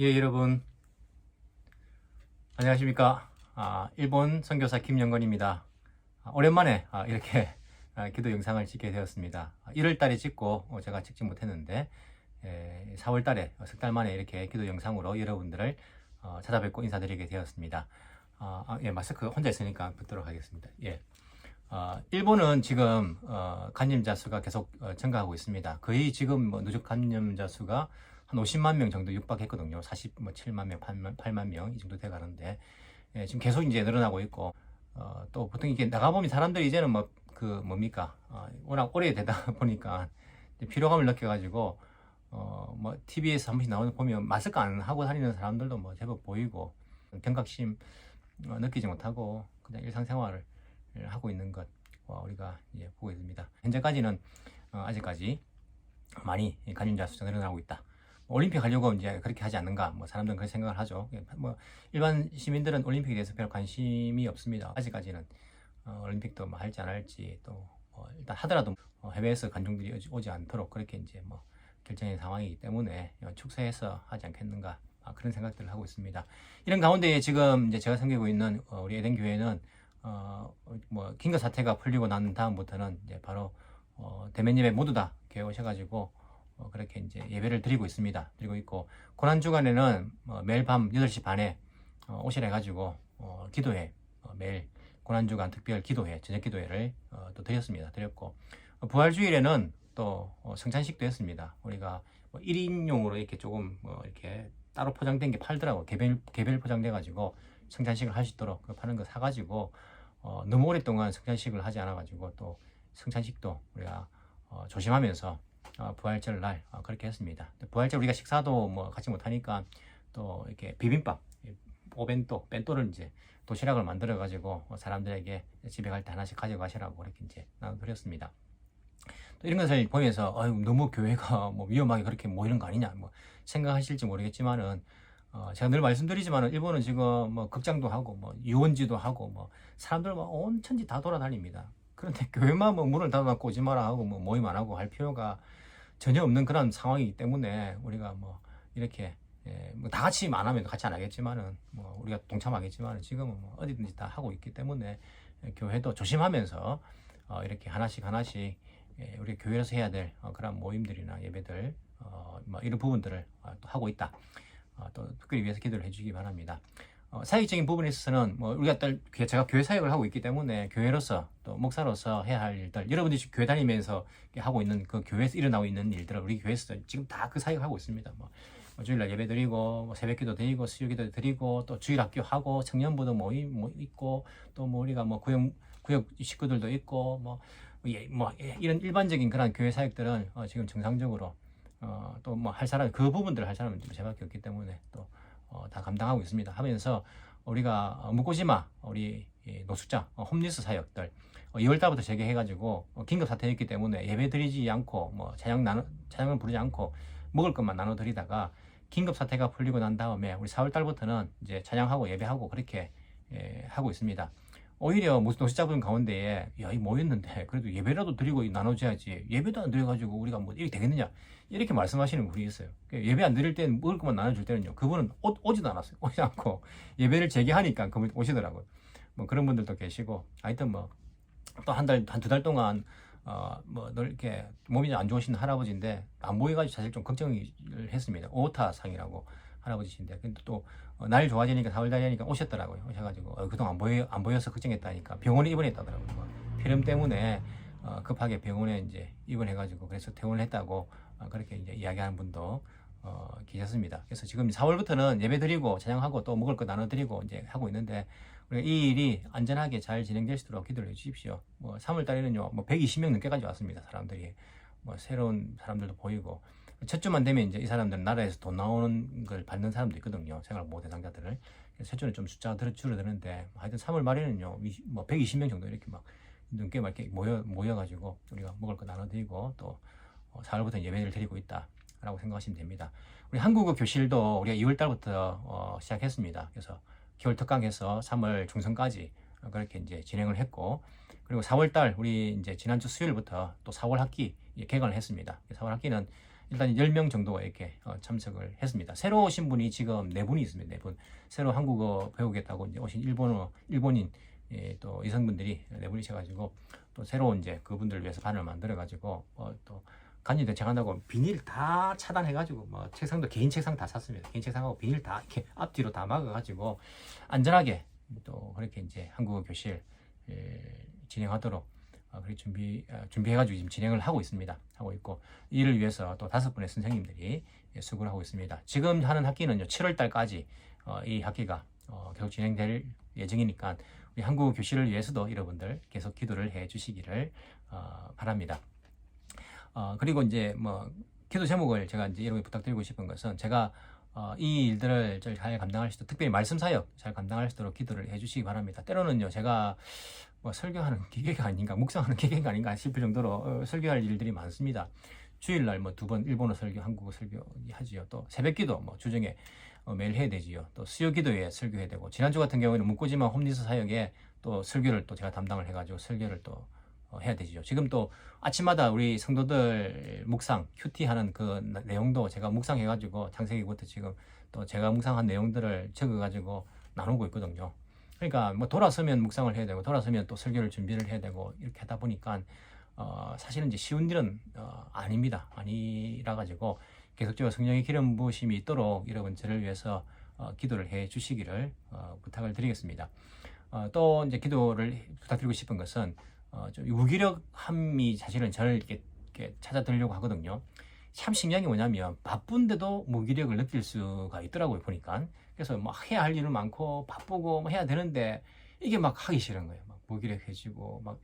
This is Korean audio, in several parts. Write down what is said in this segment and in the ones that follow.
예, 여러분. 안녕하십니까. 아, 일본 선교사 김영건입니다. 아, 오랜만에 아, 이렇게 아, 기도 영상을 찍게 되었습니다. 1월 달에 찍고 어, 제가 찍지 못했는데, 4월 달에 석 달 만에 이렇게 기도 영상으로 여러분들을 어, 찾아뵙고 인사드리게 되었습니다. 아, 아, 예, 마스크 혼자 있으니까 붙도록 하겠습니다. 예. 어, 일본은 지금 어, 감염자 수가 계속 어, 증가하고 있습니다. 거의 지금 뭐 누적 감염자 수가 한 50만 명 정도 육박했거든요. 47만 명, 8만, 8만 명 이 정도 돼 가는데 예, 지금 계속 이제 늘어나고 있고 어, 또 보통 이게 나가보면 사람들이 이제는 뭐 그 뭡니까 어, 워낙 오래 되다 보니까 피로감을 느껴가지고 어, 뭐 TV에서 한 번씩 나오는 보면 마스크 안 하고 다니는 사람들도 뭐 제법 보이고 경각심 어, 느끼지 못하고 그냥 일상생활을 하고 있는 것 어, 우리가 이제 보고 있습니다. 현재까지는 어, 아직까지 많이 감염자 수가 늘어나고 있다. 올림픽 하려고 이제 그렇게 하지 않는가? 뭐 사람들은 그렇게 생각을 하죠. 예, 뭐 일반 시민들은 올림픽에 대해서 별 관심이 없습니다. 아직까지는 어, 올림픽도 뭐 할지 안 할지 또 뭐 일단 하더라도 어, 해외에서 관중들이 오지, 않도록 그렇게 이제 뭐 결정된 상황이기 때문에 어, 축소해서 하지 않겠는가? 아, 그런 생각들을 하고 있습니다. 이런 가운데 지금 이제 제가 섬기고 있는 어, 우리 에덴 교회는 어, 뭐 긴급 사태가 풀리고 난 다음부터는 이제 바로 어, 대면 예배 모두 다 교회 오셔가지고 어, 그렇게 이제 예배를 드리고 있습니다. 드리고 있고 고난 주간에는 어, 매일 밤 8시 반에 어, 오시라 해가지고 어, 기도회 어, 매일 고난 주간 특별 기도회 저녁 기도회를 어, 또 드렸습니다. 드렸고 어, 부활 주일에는 또 어, 성찬식도 했습니다. 우리가 뭐 1인용으로 이렇게 조금 뭐 이렇게 따로 포장된 게 팔더라고 개별 개별 포장돼 가지고 성찬식을 할 수 있도록 그 파는 거 사가지고 어, 너무 오랫동안 성찬식을 하지 않아 가지고 또 성찬식도 우리가 어, 조심하면서 어, 부활절 날 어, 그렇게 했습니다. 부활절 우리가 식사도 뭐 같이 못하니까 또 이렇게 비빔밥, 오벤또, 벤또를 이제 도시락을 만들어 가지고 사람들에게 집에 갈 때 하나씩 가져가시라고 그렇게 이제 나눠드렸습니다. 또 이런 것을 보면서 아유 너무 교회가 뭐 위험하게 그렇게 모이는 거 아니냐 뭐 생각하실지 모르겠지만은 어, 제가 늘 말씀드리지만 일본은 지금 뭐 극장도 하고 뭐 유원지도 하고 뭐 사람들 뭐온 천지 다 돌아다닙니다. 그런데 교회만 뭐 문을 닫아놓고 오지 마라 하고 뭐 모임 안 하고 할 필요가 전혀 없는 그런 상황이기 때문에 우리가 뭐 이렇게 예, 뭐다 같이 안 하면 같이 안 하겠지만은 뭐 우리가 동참하겠지만은 지금은 뭐 어디든지 다 하고 있기 때문에 예, 교회도 조심하면서 어, 이렇게 하나씩 하나씩 예, 우리 교회에서 해야 될 어, 그런 모임들이나 예배들 어, 뭐 이런 부분들을 어, 또 하고 있다. 어, 또 특별히 위해서 기도를 해주기 바랍니다. 어, 사역적인 부분에 있어서는 뭐 우리가 또 제가 교회 사역을 하고 있기 때문에 교회로서 또 목사로서 해야 할 일들 여러분들이 교회 다니면서 하고 있는 그 교회에서 일어나고 있는 일들을 우리 교회에서 지금 다 그 사역을 하고 있습니다. 뭐, 뭐 주일날 예배 드리고 뭐 새벽기도 드리고 수요기도 드리고 또 주일 학교 하고 청년부도 모임 뭐 있고 또 뭐 우리가 뭐 구역 구역 식구들도 있고 뭐, 예, 뭐 예, 이런 일반적인 그런 교회 사역들은 어, 지금 정상적으로 어, 또 뭐 할 사람 그 부분들을 할 사람은 좀 제밖에 없기 때문에 또 어, 다 감당하고 있습니다. 하면서 우리가 어, 묵고지마 우리 노숙자 어, 홈리스 사역들 어, 2월달부터 재개해가지고 어, 긴급 사태였기 때문에 예배 드리지 않고 뭐 찬양 나눠 찬양을 부르지 않고 먹을 것만 나눠 드리다가 긴급 사태가 풀리고 난 다음에 우리 4월달부터는 이제 찬양하고 예배하고 그렇게 예, 하고 있습니다. 오히려 노숙자분 가운데에 야이 모였는데? 그래도 예배라도 드리고 나눠줘야지. 예배도 안 드려가지고 우리가 뭐 이렇게 되겠느냐? 이렇게 말씀하시는 분이 있어요. 예배 안 드릴 때는 먹을 것만 나눠줄 때는요. 그분은 오, 오지도 않았어요. 오지 않고 예배를 재개하니까 그분 오시더라고요. 뭐 그런 분들도 계시고 하여튼 뭐 또 한 달 한 두달 동안 어뭐 이렇게 몸이 안 좋으신 할아버지인데 안 보여가지고 사실 좀 걱정을 했습니다. 오타 상이라고 할아버지신데 근데 또 날 좋아지니까 4월 달이니까 오셨더라고요. 오셔가지고 어, 그동안 안 보여 안 보여서 걱정했다니까 병원에 입원했다더라고요. 뭐 피렴 때문에 어, 급하게 병원에 이제 입원해가지고 그래서 퇴원을 했다고 어, 그렇게 이제 이야기하는 분도 어, 계셨습니다. 그래서 지금 4월부터는 예배 드리고 찬양하고 또 먹을 거 나눠 드리고 이제 하고 있는데 이 일이 안전하게 잘 진행될 수 있도록 기도를 해주십시오. 뭐 3월 달에는요, 뭐 120명 넘게까지 왔습니다. 사람들이 뭐 새로운 사람들도 보이고 첫 주만 되면 이제 이 사람들은 나라에서 돈 나오는 걸 받는 사람도 있거든요. 생활보호 대상자들을. 첫 주는 좀 숫자가 줄어드는데 하여튼 3월 말에는요, 뭐 120명 정도 이렇게 막 넘게 막 이렇게 모여, 모여가지고 우리가 먹을 거 나눠드리고 또 4월부터 어, 예배를 드리고 있다 라고 생각하시면 됩니다. 우리 한국어 교실도 우리가 2월 달부터 어, 시작했습니다. 그래서 겨울 특강해서 3월 중순까지 그렇게 이제 진행을 했고 그리고 4월 달 우리 이제 지난주 수요일부터 또 4월 학기 개강을 했습니다. 4월 학기는 일단 10명 정도가 이렇게 어, 참석을 했습니다. 새로 오신 분이 지금 네 분이 있습니다. 네 분. 새로 한국어 배우겠다고 이제 오신 일본어, 일본인 예, 또 여성분들이 네 분이셔가지고 또 새로 이제 그분들을 위해서 반을 만들어가지고 어, 또 간이도 제가 한다고 비닐 다 차단해가지고 뭐 책상도 개인 책상 다 샀습니다. 개인 책상하고 비닐 다 이렇게 앞뒤로 다 막아가지고 안전하게 또 그렇게 이제 한국어 교실 예, 진행하도록 어, 그렇게 준비 어, 준비해가지고 지금 진행을 하고 있습니다. 하고 있고 이를 위해서 또 다섯 분의 선생님들이 예, 수고를 하고 있습니다. 지금 하는 학기는요 7월 달까지 어, 이 학기가 어, 계속 진행될 예정이니까 우리 한국어 교실을 위해서도 여러분들 계속 기도를 해 주시기를 어, 바랍니다. 어, 그리고 이제 뭐 기도 제목을 제가 이제 이렇게 부탁드리고 싶은 것은 제가 어, 이 일들을 잘 감당할 수 있도록 특별히 말씀 사역 잘 감당할 수 있도록 기도를 해주시기 바랍니다. 때로는요 제가 뭐 설교하는 기계가 아닌가 묵상하는 기계가 아닌가 싶을 정도로 어, 설교할 일들이 많습니다. 주일날 뭐 두 번 일본어 설교, 한국어 설교 하지요. 또 새벽기도 뭐 주중에 어, 매일 해야 되지요. 또 수요 기도에 설교해야 되고 지난주 같은 경우에는 묵고지마 홈리스 사역에 또 설교를 또 제가 담당을 해가지고 설교를 또 어, 해야 되죠. 지금 또 아침마다 우리 성도들 묵상, 큐티 하는 그 나- 내용도 제가 묵상해 가지고 창세기부터 지금 또 제가 묵상한 내용들을 적어 가지고 나누고 있거든요. 그러니까 뭐 돌아서면 묵상을 해야 되고 돌아서면 또 설교를 준비를 해야 되고 이렇게 하다 보니까 어, 사실은 이제 쉬운 일은 어, 아닙니다. 아니라 가지고 계속적으로 성령의 기름 부으심이 있도록 여러분 저를 위해서 어, 기도를 해 주시기를 어, 부탁을 드리겠습니다. 어, 또 이제 기도를 부탁드리고 싶은 것은 어, 좀 무기력함이 사실은 저를 이렇게, 이렇게 찾아들려고 하거든요. 참 신기한 게 뭐냐면 바쁜데도 무기력을 느낄 수가 있더라고요 보니까. 그래서 막 해야 할 일은 많고 바쁘고 뭐 해야 되는데 이게 막 하기 싫은 거예요. 막 무기력해지고 막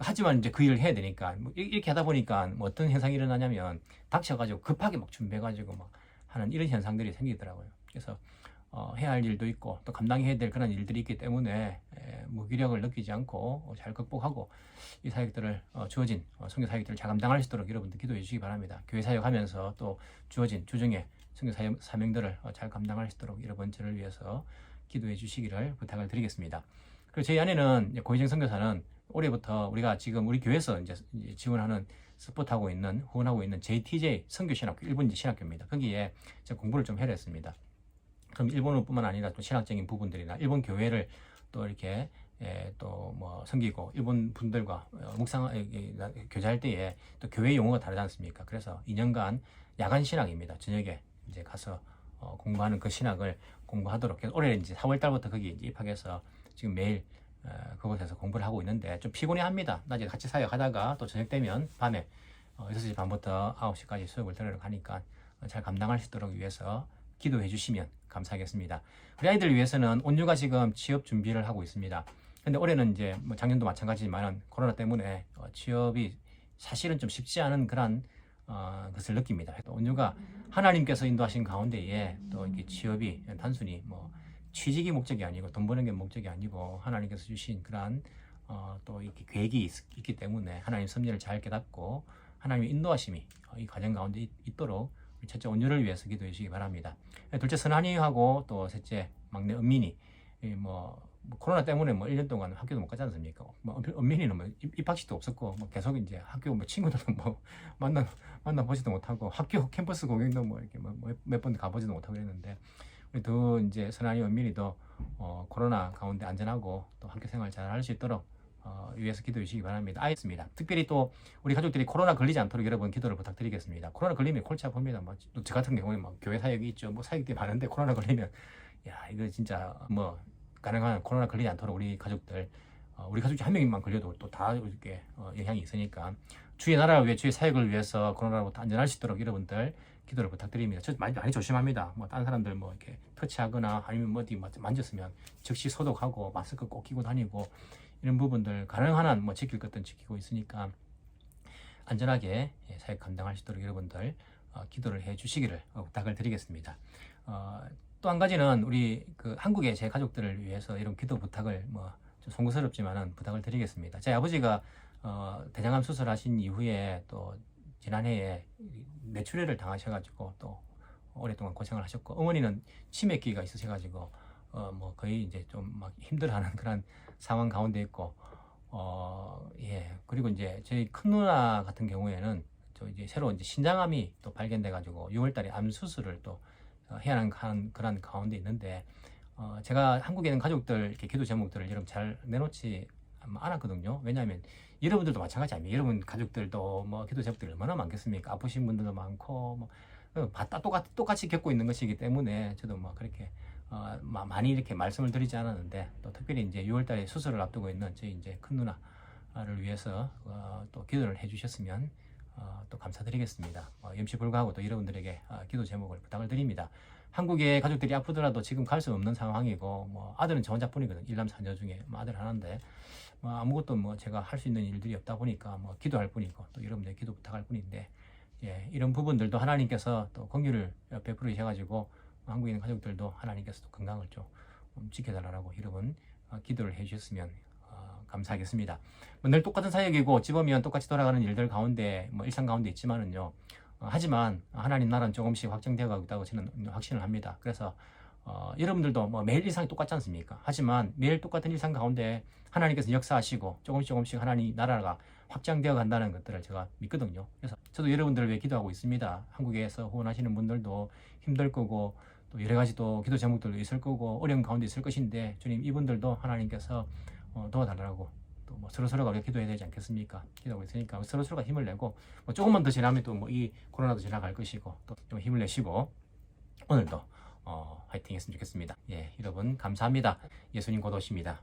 하지만 이제 그 일을 해야 되니까 뭐 이- 이렇게 하다 보니까 뭐 어떤 현상이 일어나냐면 닥쳐가지고 급하게 막 준비해가지고 막 하는 이런 현상들이 생기더라고요. 그래서 어, 해야 할 일도 있고 또 감당해야 될 그런 일들이 있기 때문에 에, 무기력을 느끼지 않고 어, 잘 극복하고 이 사역들을 어, 주어진 어, 선교 사역들을 잘 감당할 수 있도록 여러분들 기도해 주시기 바랍니다. 교회 사역하면서 또 주어진 주중에 선교 사역, 사명들을 어, 잘 감당할 수 있도록 여러분 저를 위해서 기도해 주시기를 부탁을 드리겠습니다. 그리고 저희 이제 고희정 선교사는 올해부터 우리가 지금 우리 교회에서 이제 지원하는 서포트하고 있는 후원하고 있는 JTJ 선교 신학교 일본 신학교입니다. 거기에 제가 공부를 좀 해야 했습니다. 그럼 일본어뿐만 아니라 또 신학적인 부분들이나 일본 교회를 또 이렇게 예, 또뭐 섬기고 일본 분들과 어, 묵상 에, 에, 나- 교제할 때에 또 교회 용어가 다르지 않습니까? 그래서 2년간 야간 신학입니다. 저녁에 이제 가서 어, 공부하는 그 신학을 공부하도록 해서 올해 이제 4월 달부터 거기 이제 입학해서 지금 매일 어, 그곳에서 공부를 하고 있는데 좀 피곤해 합니다. 낮에 같이 사역하다가 또 저녁 되면 밤에 어, 6시 반부터 9시까지 수업을 들으러 가니까 어, 잘 감당할 수 있도록 위해서 기도해 주시면 감사하겠습니다. 우리 아이들 위해서는 온유가 지금 취업 준비를 하고 있습니다. 근데 올해는 이제 뭐 작년도 마찬가지지만 코로나 때문에 어, 취업이 사실은 좀 쉽지 않은 그런 어, 것을 느낍니다. 또 온유가 하나님께서 인도하신 가운데에 또 이렇게 취업이 단순히 뭐 취직이 목적이 아니고 돈 버는 게 목적이 아니고 하나님께서 주신 그러한 어, 또 이렇게 계획이 있, 기 때문에 하나님 섭리를 잘 깨닫고 하나님의 인도하심이 어, 이 과정 가운데 있, 있도록 첫째 온유를 위해서 기도해 주시기 바랍니다. 둘째 선한이하고 또 셋째 막내 은민이 이 뭐, 뭐 코로나 때문에 뭐 1년 동안 학교도 못 가지 않습니까? 뭐 은- 은민이는 뭐 입- 입학식도 없었고 뭐 계속 이제 학교 뭐 친구들도 뭐 만나 만나 보지도 못하고 학교 캠퍼스 공연도 뭐 이렇게 몇번 가보지도 못하고 그랬는데 우리 두 이제 선한이 은민이도 어, 코로나 가운데 안전하고 또 학교 생활 잘 할 수 있도록 어, 위해서 기도해 주시기 바랍니다. 알겠습니다. 특별히 또 우리 가족들이 코로나 걸리지 않도록 여러분 기도를 부탁드리겠습니다. 코로나 걸리면 골치 아픕니다. 뭐 저 같은 경우에 막 교회 사역이 있죠. 뭐 사역들이 많은데 코로나 걸리면 야 이거 진짜 뭐 가능한 코로나 걸리지 않도록 우리 가족들 어, 우리 가족 중한 명만 걸려도 또 다 이렇게 어, 영향이 있으니까 주의 나라를 위해 주의 사역을 위해서 코로나로부터 안전할 수 있도록 여러분들 기도를 부탁드립니다. 저 많이, 많이 조심합니다. 뭐 다른 사람들 뭐 이렇게 터치하거나 아니면 뭐 어디 뭐 만졌으면 즉시 소독하고 마스크 꼭 끼고 다니고 이런 부분들 가능한 한 뭐 지킬 것들은 지키고 있으니까 안전하게 예, 사역 감당할 수 있도록 여러분들 어, 기도를 해 주시기를 어, 부탁을 드리겠습니다. 어, 또 한 가지는 우리 그 한국의 제 가족들을 위해서 이런 기도 부탁을 뭐 좀 송구스럽지만은 부탁을 드리겠습니다. 제 아버지가 어, 대장암 수술하신 이후에 또 지난해에 뇌출혈을 당하셔가지고 또 오랫동안 고생을 하셨고 어머니는 치매기가 있으셔가지고 어, 뭐 거의 이제 좀 막 힘들어하는 그런 상황 가운데 있고 어, 예 그리고 이제 저희 큰 누나 같은 경우에는 또 이제 새로 이제 신장암이 또 발견돼 가지고 6월 달에 암 수술을 또 어, 해야 하는 가- 그런 가운데 있는데 어, 제가 한국에 있는 가족들 이렇게 기도 제목들을 여러분 잘 내놓지 않았거든요. 왜냐하면 여러분들도 마찬가지 아니에요. 여러분 가족들도 뭐 기도 제목들이 얼마나 많겠습니까? 아프신 분들도 많고 뭐 어, 다 똑같, 똑같이 겪고 있는 것이기 때문에 저도 뭐 그렇게 어, 마- 많이 이렇게 말씀을 드리지 않았는데 또 특별히 이제 6월달에 수술을 앞두고 있는 저희 이제 큰 누나를 위해서 어, 또 기도를 해주셨으면 어, 또 감사드리겠습니다. 어, 염치 불구하고 또 여러분들에게 어, 기도 제목을 부탁을 드립니다. 한국의 가족들이 아프더라도 지금 갈 수 없는 상황이고 뭐 아들은 저 혼자뿐이거든 일남 사녀 중에 뭐 아들 하나인데 뭐 아무것도 뭐 제가 할 수 있는 일들이 없다 보니까 뭐 기도할 뿐이고 또 여러분들 기도 부탁할 뿐인데 예, 이런 부분들도 하나님께서 또 긍휼을 베풀어 주셔가지고 한국에 있는 가족들도 하나님께서 또 건강을 좀 음, 지켜달라고 여러분 어, 기도를 해주셨으면 어, 감사하겠습니다. 뭐늘 똑같은 사역이고 집으면 똑같이 돌아가는 일들 가운데 뭐 일상 가운데 있지만은요. 어, 하지만 하나님 나라는 조금씩 확정되어 가고 있다고 저는 확신을 합니다. 그래서 어, 여러분들도 뭐 매일 일상이 똑같지 않습니까? 하지만 매일 똑같은 일상 가운데 하나님께서 역사하시고 조금씩 조금씩 하나님 나라가 확장되어 간다는 것들을 제가 믿거든요. 그래서 저도 여러분들을 위해 기도하고 있습니다. 한국에서 후원하시는 분들도 힘들 거고 또 여러 가지 또 기도 제목들도 있을 거고 어려운 가운데 있을 것인데 주님 이분들도 하나님께서 어, 도와달라고 또 뭐 서로 서로가 우리가 기도해야 되지 않겠습니까? 기도하고 있으니까 서로 서로가 힘을 내고 뭐 조금만 더 지나면 또 뭐 이 코로나도 지나갈 것이고 또 좀 힘을 내시고 오늘도 어, 화이팅 했으면 좋겠습니다. 예, 여러분 감사합니다. 예수님 곧 오십니다.